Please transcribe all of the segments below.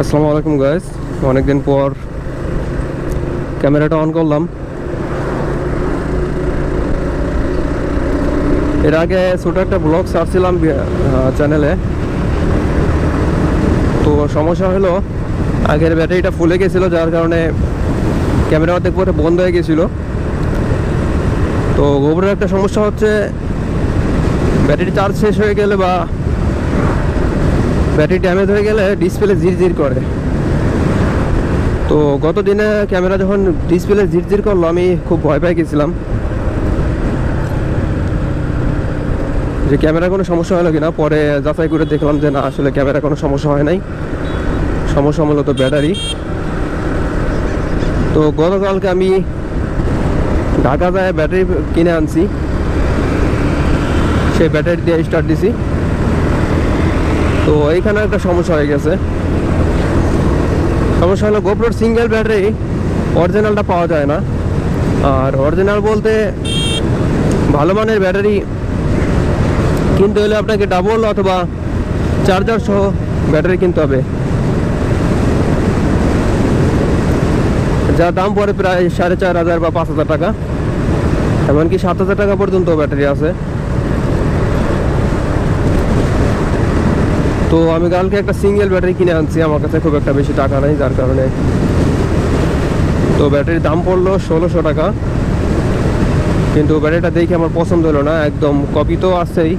আসসালামু আলাইকুম গাইস অনেকদিন পর ক্যামেরাটা অন করলাম। এর আগে ছোটো একটা ব্লগ ছাড়ছিলাম চ্যানেলে তো সমস্যা হলো, আগের ব্যাটারিটা ফুলে গেছিল, যার কারণে ক্যামেরা অর্ধেক পরে বন্ধ হয়ে গেছিল। তো গোবরের একটা সমস্যা হচ্ছে, ব্যাটারি চার্জ শেষ হয়ে গেলে বা ব্যাটারি ড্যামেজ হয়ে গেলে ডিসপ্লে জিরজির করে। তো গত দিনে ক্যামেরা যখন ডিসপ্লে জিরজির করল, আমি খুব ভয় পেয়ে গেছিলাম। যে ক্যামেরা কোনো সমস্যা হলো কিনা? পরে যাচাই করে দেখলাম যে না, আসলে ক্যামেরা কোনো সমস্যা হয় নাই। সমস্যা মূলত ব্যাটারি। তো গতকালকে আমি ঢাকা যায় ব্যাটারি কিনে আনছি। সেই ব্যাটারি দিয়ে স্টার্ট দিছি। তো এইখানে একটা সমস্যা হয়ে গেছে। সমস্যা হলো গোপ্রোর সিঙ্গেল ব্যাটারি অরিজিনালটা পাওয়া যায় না। আর অরিজিনাল বলতে ভালো মানের ব্যাটারি কিনতে হলে আপনাকে ডাবল অথবা চার্জার সহ ব্যাটারি কিনতে হবে। যার দাম পড়ে প্রায় সাড়ে চার হাজার বা পাঁচ হাজার টাকা। এমনকি সাত হাজার টাকা পর্যন্ত ব্যাটারি আছে। তো আমি কালকে একটা সিঙ্গেল ব্যাটারি কিনে আনছি, আমার কাছে খুব একটা বেশি টাকা নেই, যার কারণে তো ব্যাটারির দাম পড়ল ষোলোশো টাকা। কিন্তু ব্যাটারিটা দেখে আমার পছন্দ হলো না, একদম কপি তো আছেই।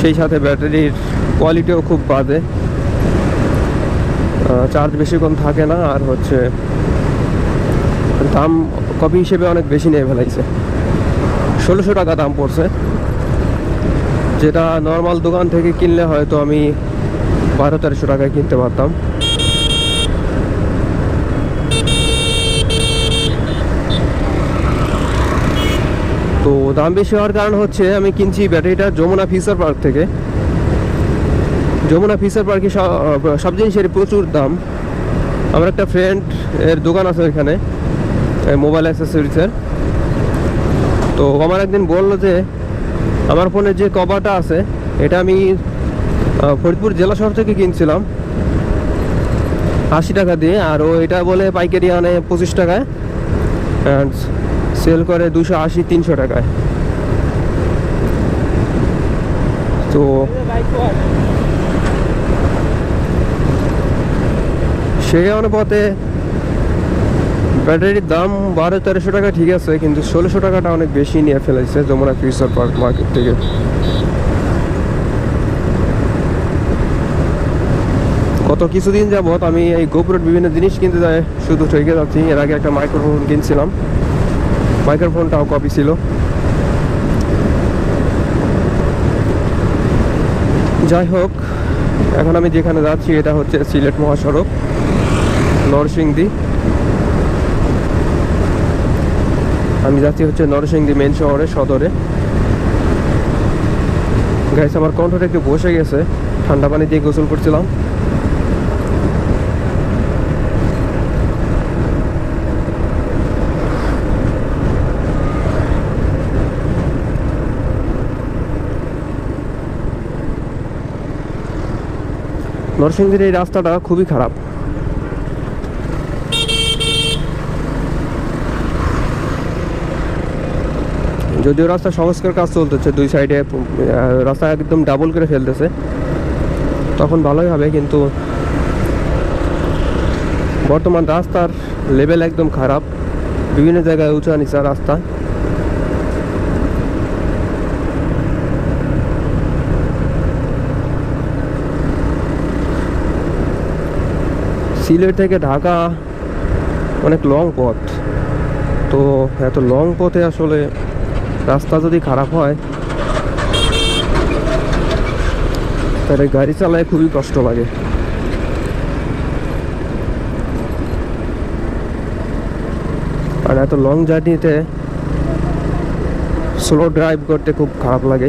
সেই সাথে ব্যাটারির কোয়ালিটিও খুব বাজে। চার্জ বেশিক্ষণ থাকে না, আর হচ্ছে দাম কপি হিসেবে অনেক বেশি নিয়ে ফেলাইছে। ষোলোশো টাকা দাম পড়ছে। যেটা নর্মাল দোকান থেকে কিনলে হয়তো আমি বারো তেরোশো টাকায় কিনতে পারতাম। তো দাম বেশি হওয়ার কারণ হচ্ছে আমি কিনছি ব্যাটারিটা যমুনা ফিচার পার্ক থেকে। যমুনা ফিচার পার্কে সব জিনিসের প্রচুর দাম। আমার একটা ফ্রেন্ড এর দোকান আছে এখানে মোবাইল অ্যাক্সেসরিজের তো আমার একদিন বলল যে আমার ফোনে যে কভারটা আছে, এটা আমি ফরিদপুর জেলা শহর থেকে কিনছিলাম। আশি টাকা দিয়ে, আর ও এটা বলে পাইকারি আনে পঁচিশ টাকায়। অ্যান্ড সেল করে দুশো আশি, তিনশো টাকায়। তো সেই অনুপাতে ব্যাটারির দাম বারো তেরোশো টাকা ঠিক আছে, কিন্তু ষোলোশো টাকাটা অনেক বেশি নিয়ে ফেলেছে যমুনা ফিউচার পার্ক মার্কেট থেকে। গত কিছুদিন যাবৎ আমি এই গোপুরের বিভিন্ন জিনিস কিনতে যাই, শুধু ঠকে যাচ্ছি। এর আগে একটা মাইক্রোফোন কিনছিলাম। মাইক্রোফোনটাও কপি ছিল। যাই হোক, এখন আমি যেখানে যাচ্ছি, এটা হচ্ছে সিলেট মহাসড়ক, নরসিংদী। আমি যাচ্ছি হচ্ছে নরসিংদী মেন শহরে, সদরে। গাইস আমার কণ্ঠটা একটু বসে গেছে। ঠান্ডা পানি দিয়ে গোসল করছিলাম। নরসিংদীর এই রাস্তাটা খুবই খারাপ। যদিও রাস্তা সংস্কার কাজ চলতেছে, দুই সাইডে রাস্তা একদম ডাবল করে ফেলতেছে। তখন ভালোই হবে, কিন্তু বর্তমান রাস্তার লেভেল একদম খারাপ। বিভিন্ন জায়গায় উঁচা নিচা রাস্তা। সিলেট থেকে ঢাকা অনেক লং পথ। তো এত লং পথে আসলে রাস্তা যদি খারাপ হয়, তাহলে গাড়ি চালায় খুবই কষ্ট লাগে। আর এত লং জার্নিতে স্লো ড্রাইভ করতে খুব খারাপ লাগে।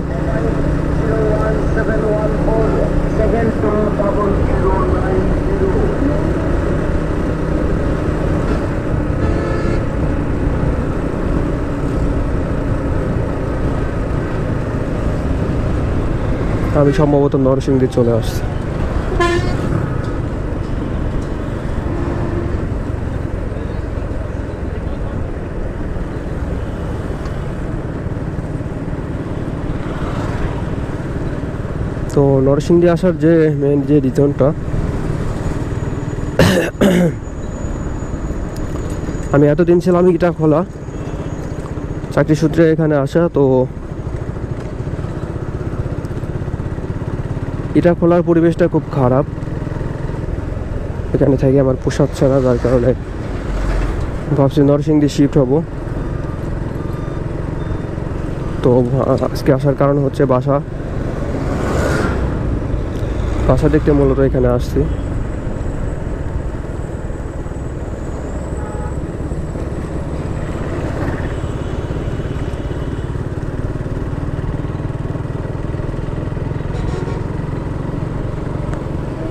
আমি সম্ভবত নরসিংদী চলে আসছি। তো নরসিংদী আসার যে মেন যে রিজনটা আমি এতদিন ছিলাম গিটা খোলা চাকরি সূত্রে এখানে আসা, তো ইটা খোলার পরিবেশটা খুব খারাপ। এখানে থেকে আমার পোষাচ্ছে না যার কারণে ভাবছি নরসিংদী শিফট হব। তো আজকে আসার কারণ হচ্ছে বাসা। বাসা দেখতে মূলত এখানে আসছি।